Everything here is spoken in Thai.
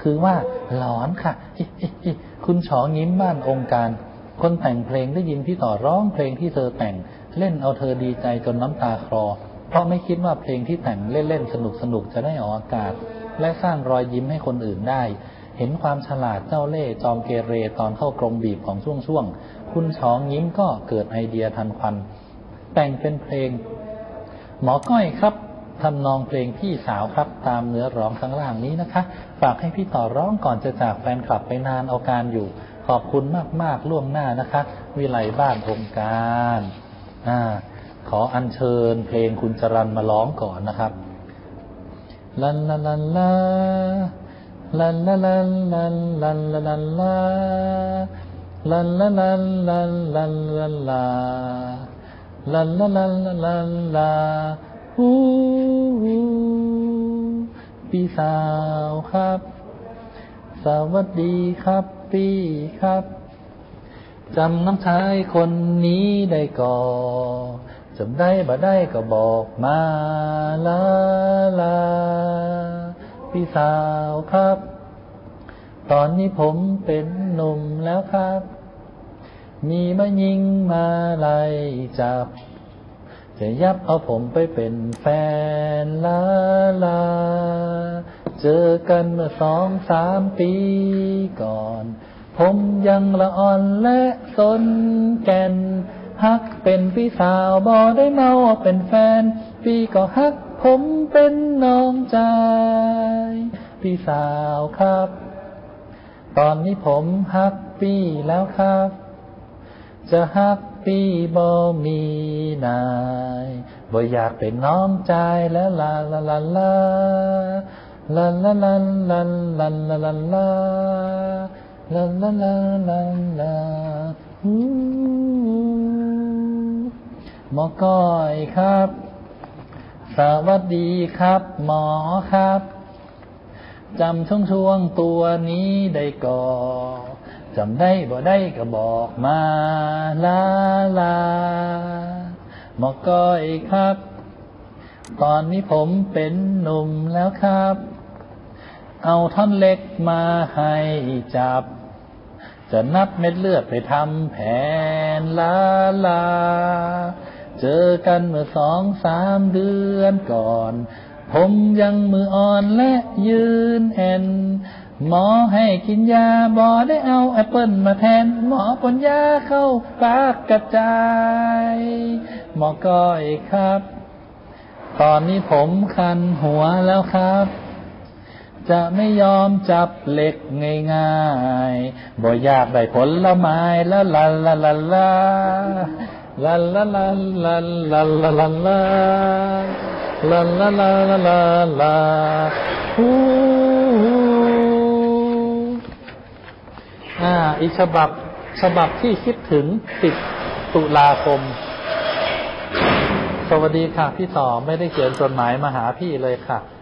คือว่าหลอนค่ะคุณฉองยิ้มบ้านองค์การ คนแต่งเพลงได้ยินพี่ต่อร้องเพลงที่เธอแต่ง เล่นเอาเธอดีใจจนน้ำตาคลอ เพราะไม่คิดว่าเพลงที่แต่งเล่นๆสนุกๆจะได้ออกอากาศ และสร้างรอยยิ้มให้คนอื่นได้ เห็นความฉลาดเจ้าเล่ห์จอมเกเรตอนเข้ากรงบีบของช่วงๆคุณฉองยิ้มก็เกิดไอเดียทันควันแต่งเป็นเพลง หมอก้อยครับ ทำนองเพลงพี่สาวครับตามเนื้อร้องข้างล่างนี้นะคะ ฝากให้พี่ต่อร้องก่อนจะจากแฟนคลับไปนานเอาการอยู่ ขอบคุณมากๆล่วงหน้านะคะ วิไลบ้านองค์การอ่าขออัญเชิญเพลงคุณจรันมาร้องก่อนนะครับลันลันลันลาลันลันลันลันลันลันลาลันลันลันลันลันลันลาลันลันลันลันลาฮู พี่สาวครับ สวัสดีครับพี่ครับจำน้ำชายคนนี้ได้ก่อจำได้บ่ได้ก็บอกมาลาลา พี่สาวครับ ตอนนี้ผมเป็นหนุ่มแล้วครับ มีมายิงมาไล่จับ จะยับเอาผมไปเป็นแฟนแลาลา เจอกันเมื่อสองสามปีก่อน ผมยังละอ่อนและสนแก่นฮักเป็นพี่สาวบอได้เมาเป็นแฟน พี่ก็ฮักผมเป็นน้องใจ พี่สาวครับ ตอนนี้ผมฮักพี่แล้วครับ จะฮักพี่บ่มีนายบ่อยากเป็นน้องใจแล้วลาลาลาลา ลาลาลาลาลาลาลาลาลาลาลัลัลาหมอก้อยครับ สวัสดีครับ หมอครับจำช่วงช่วงตัวนี้ได้ก่อจำได้บ่ได้ก็บอกมาลาลาหมอก้อยครับ ตอนนี้ผมเป็นหนุ่มแล้วครับ เอาท่อนเล็กมาให้จับ จะนับเม็ดเลือดไปทำแผนลาลา เจอกันเมื่อสองสามเดือนก่อน ผมยังมืออ่อนและยืนแอนหมอให้กินยาบอได้เอาแอปเปิลมาแทน หมอปนยาเข้าปากกระจาย หมอก้อยครับ ตอนนี้ผมคันหัวแล้วครับ จะไม่ยอมจับเหล็กง่ายๆ บ่อยากได้ผลไม้ละลาลาลาลาลาลาลาลาลาลาลาลาลาลาลาลาลาลาฮู้อ่าอีกฉบับฉบับที่คิดถึงสิบตุลาคม สวัสดีค่ะพี่ต่อไม่ได้เขียนจดหมายมาหาพี่เลยค่ะ